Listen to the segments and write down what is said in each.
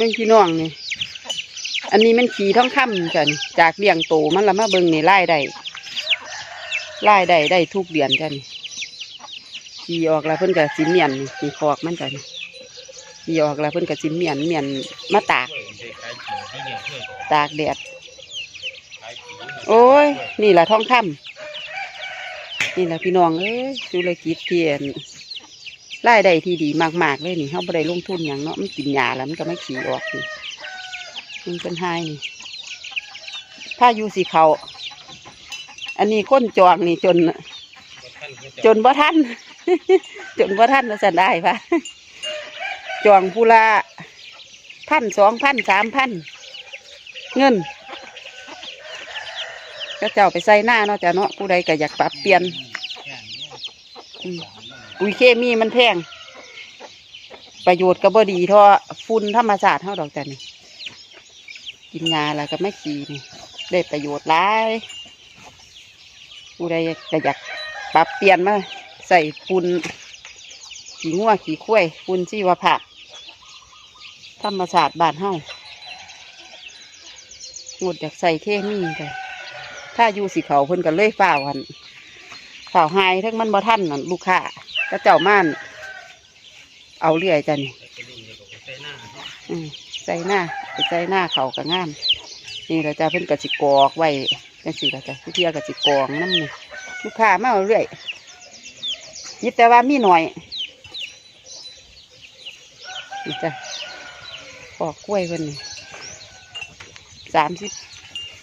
เบิ่งพี่น้องนี่ อันนี้มันขี่ท้องค่ำจ้ะนี่จากเลี้ยงโตมันละมาเบิ่งนี่ไล่ได้ไล่ได้ได้ทุกเดือนจ้ะนี่ขี่ออกแล้วเพิ่นก็สิเมียนนี่คอกมันจ้ะนี่ขี่ออกแล้วเพิ่นก็สิเมียนเมียนมาตาก ตากแดดโอ้ย นี่แหละท้องค่ำนี่แหละพี่น้องเอ้ยธุรกิจเทียน รายได้ที่ดีมากๆเลยนี่เขาบ่ได้ลงทุนอย่างเนาะมันกินยาแล้วมันก็ไม่ขี่ออกนี่มันเป็นไฮนี่ถ้าอยู่สีเขา อันนี้ก้นจองนี่จน จนบ่ทันจนบ่ทันมาสันได้ปะจองผู้ละพันสองพันสามพันเงินก็เจ้าไปใส่หน้าเนาะจ้ะเนาะผู้ใดก็อยากปรับเปลี่ยนอืม ปุ๋ยเคมีมันแพง ประโยชน์ก็บ่ดีเท่าฝุ่นธรรมชาติเท่าดอกจ้ะนี่กินยาแล้วก็ไม่ขี่นี่ได้ประโยชน์หลายผู้ใดก็อยากปรับเปลี่ยนมาใส่ฝุ่นขี่งัวขี่ข้วยฝุ่นชีวภาพธรรมชาติบ้านเฮางดอยากใส่เคมีเลยถ้าอยู่สิเขาเพิ่นก็เลยฝ่าวหันฝ่าวหายทั้งมันบ่ทันนั่นลูกค้า ก็เจ้าม่านเอาเรื่อยจ้ะนี่อืมใส่หน้าไปใส่หน้าเขาก็งามนี่เราจะเพิ่นก็สิกอกไว้จังสี่เราจะเที่ยก็สิกองน้ำนี่ลูกค้ามาเอาเรื่อยยิบแต่ว่ามีหน่อยนี่จ้ะปอกกล้วยเพิ่นนี่สามสิบ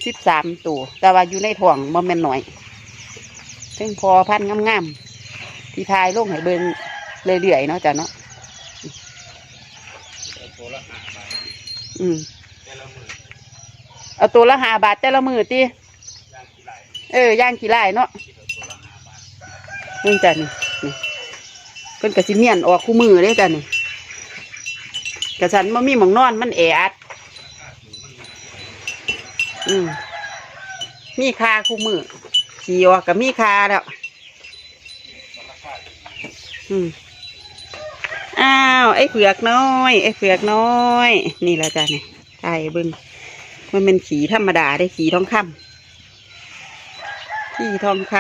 สิบสามตัวแต่ว่าอยู่ในถ่วงบ่แม่นหน่อยซึ่งพอพันธุ์งามๆ ที่ทายลงให้เบิ่งเรื่อยๆเนาะจ้ะเนาะอืมเอาตัวละห้าบาทแต่ละมือตีเออย่างกี่ไร่เนาะนี่จ้ะนี่นี่เพิ่นกะสิเมียนออกคู่มือเลยจ้ะนี่กระสันบ่มีหมองนอนมันแออัดอืมมีคาคู่มือขี่ออกกับมีคาแล้ว อ้าวไอ้เผือกน้อย ไอ้เผือกน้อย นี่แหละจ้ะเนี่ยไอ้เบิ้งมันเป็นขี่ธรรมดาได้ขี่ทองคำขี่ทองค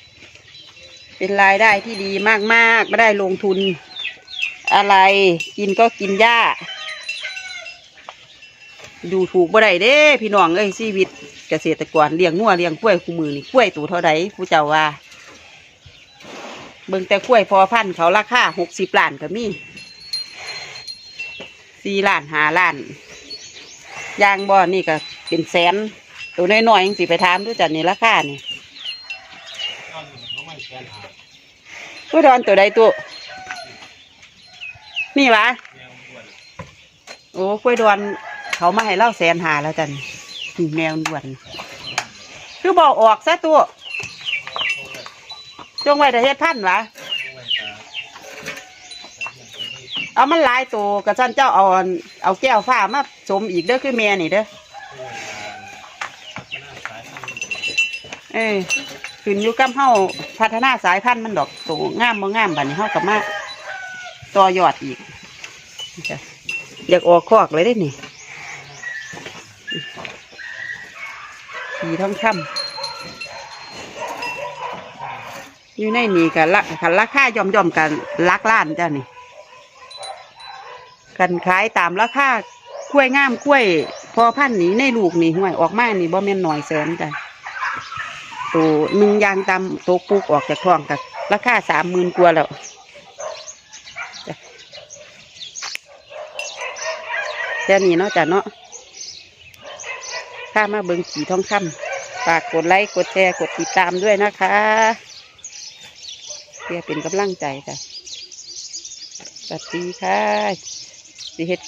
ำเป็นรายได้ที่ดีมากๆไม่ได้ลงทุน อะไร กินก็กินหญ้าดูถูกบ่ได้เด้ พี่น้องเอ้ยชีวิตเกษตรกรเลี้ยงงัวเลี้ยงกล้วยคู่มือนี่กล้วยตัวเท่าใดผู้เจ้าว่า เบิ่งแต่กล้วยพอพันเขาราคาหกสิบล้านก็มีสี่ล้านห้าล้านยางบ่อนี่ก็เป็นแสนตัวน้อยๆยังสิไปถามดูจัดนี่ราคานี่ผู้ดอนตัวใดตัวนี่วะโอ้กล้วยดอนเขามาให้เล่าแสนหาแล้วจันแมวด่วน คือบอกออกซะตัว จงไว้แต่เฮ็ดพันธุ์วะเอามันหลายตัวกระชั้นเจ้าเอาอันเอาแก้วฟ้ามาสมอีกเด้อคือแม่นี่เด้อเอ้ยขึ้นอยู่กับเฮาพัฒนาสายพันธุ์มันดอกตัวงามบ่งามบัดนี้เฮากับมาต่อยอดอีกอยากออกคอกเลยได้นี่สีทองคำ อยู่ในนี่กันละกันราคาย่อมย่อมกันลักล้านเจ้ะนี่กันขายตามราคากล้วยงามกล้วย พอพันนี้ในลูกนี่ห่วยออกมานี่บ่แม่นหน่อยแสนจ้ะตัวหนึ่งยางตามตัวปลูกออกจากท้องกับราคาสามหมื่นกว่าแล้วจ้ะแค่นี้เนาะจ้ะเนาะถ้ามาเบิงขี่ทองคำฝากกดไลค์ กดแชร์ กดติดตามด้วยนะคะ เพื่อเป็นกำลังใจค่ะสวัสดีค่ะสิเฮ็ด